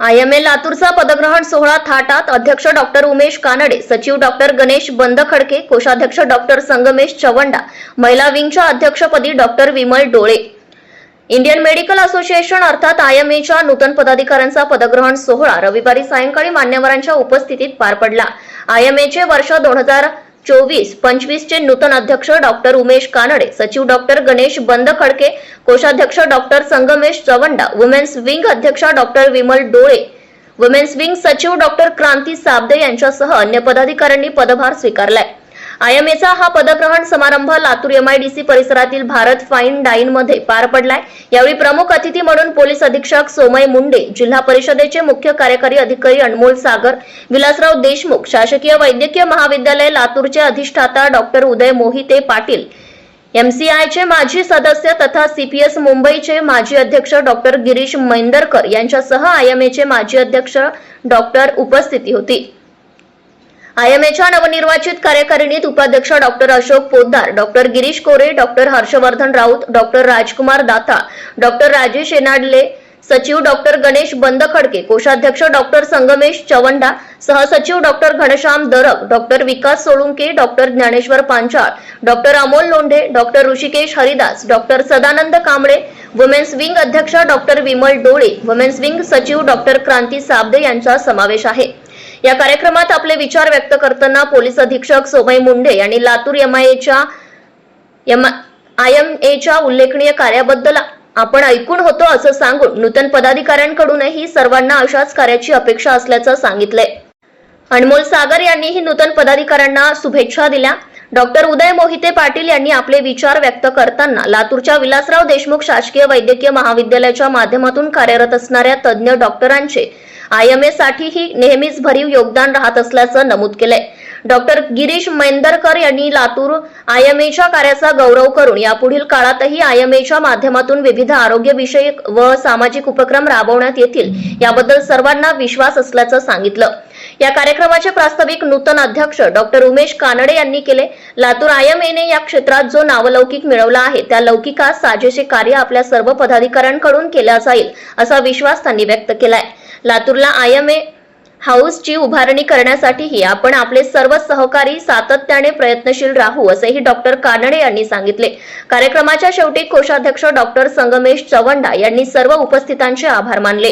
I M A लातूरचा पदग्रहण सोहळा थाटात. अध्यक्ष डॉक्टर उमेश कानडे सचिव डॉक्टर गणेश बंदखडके कोषाध्यक्ष डॉक्टर संगमेश चवंडा महिला विंगच्या अध्यक्षपदी doctor Vimal Dole. Indian medical association अर्थात आय एम एच्या नूतन पदाधिकाऱ्यांचा पदग्रहण सोहळा रविवारी सायंकाळी मान्यवरांच्या उपस्थितीत पार पडला. आय एम एचे वर्ष दोन हजार चोवीस पंचवीसचे नूतन अध्यक्ष डॉक्टर उमेश कानडे सचिव डॉक्टर गणेश बंद खडके कोषाध्यक्ष doctor Sangamesh Chavanda women's wing अध्यक्षा doctor Vimal Dole women's wing सचिव डॉक्टर क्रांती साबदे यांच्यासह अन्य पदाधिकाऱ्यांनी पदभार स्वीकारलाय. आयएमएचा हा पदग्रहण समारंभ लातूर एमआयडीसी परिसरातील भारत फाईन डाईन मध्ये पार पडलाय. यावेळी प्रमुख अतिथी म्हणून पोलीस अधीक्षक सोमय मुंडे जिल्हा परिषदेचे मुख्य कार्यकारी अधिकारी अनमोल सागर विलासराव देशमुख शासकीय वैद्यकीय महाविद्यालय लातूरचे अधिष्ठाता डॉक्टर उदय मोहिते पाटील एमसीआयचे माजी सदस्य तथा सीपीएस मुंबईचे माजी अध्यक्ष डॉक्टर गिरीश मैंदरकर यांच्यासह आयएमएचे माजी अध्यक्ष डॉक्टर उपस्थिती होती. आयएमएच्या नवनिर्वाचित कार्यकारिणीत उपाध्यक्ष doctor Ashok Poddar doctor Girish Kore doctor Harshvardhan Raut doctor Rajkumar Data doctor Rajesh Enadle सचिव डॉक्टर गणेश बंदखडके कोषाध्यक्ष डॉक्टर संगमेश चवंडा सहसचिव doctor Ghanshyam Darak doctor Vikas Solunke doctor Dnyaneshwar Panchal doctor Amol Londhe doctor Rishikesh Haridas doctor Sadanand Kamble women's wing अध्यक्ष doctor Vimal Dole women's wing सचिव doctor Kranti Sabde यांचा समावेश आहे. या कार्यक्रमात आपले विचार व्यक्त करताना पोलीस अधीक्षक सोमय मुंडे यांनी लातूर एमआयएच्या आय एम एच्या उल्लेखनीय कार्याबद्दल आपण ऐकून होतो असं सांगून नूतन पदाधिकाऱ्यांकडूनही सर्वांना अशाच कार्याची अपेक्षा असल्याचं सांगितलंय. अनमोल सागर यांनीही नूतन पदाधिकाऱ्यांना शुभेच्छा दिल्या. डॉक्टर उदय मोहिते पाटील यांनी आपले विचार व्यक्त करताना लातूरच्या विलासराव देशमुख शासकीय वैद्यकीय महाविद्यालयाच्या माध्यमातून कार्यरत असणाऱ्या तज्ज्ञ डॉक्टरांचे आयएमए साठीही नेहमीच भरीव योगदान राहत असल्याचं नमूद केलंय. डॉक्टर गिरीश मैंदरकर यांनी लातूर आयएमएच्या कार्याचा गौरव करून यापुढील काळातही आयएमएच्या माध्यमातून विविध आरोग्यविषयक व सामाजिक उपक्रम राबवण्यात येतील याबद्दल सर्वांना विश्वास असल्याचं सांगितलं. या कार्यक्रमाचे प्रास्ताविक नूतन अध्यक्ष डॉक्टर उमेश कानडे यांनी केले. लातूर आयएमएने या क्षेत्रात जो नावलौकिक मिळवला आहे त्या लौकिकास साजेसे कार्य आपल्या सर्व पदाधिकाऱ्यांकडून केलं जाईल असा विश्वास त्यांनी व्यक्त केलाय. लातूरला आय एम ए हाऊसची उभारणी करण्यासाठीही आपण आपले सर्व सहकारी सातत्याने प्रयत्नशील राहू असेही डॉक्टर कानडे यांनी सांगितले. कार्यक्रमाच्या शेवटी कोषाध्यक्ष डॉक्टर संगमेश चवंडा यांनी सर्व उपस्थितांचे आभार मानले.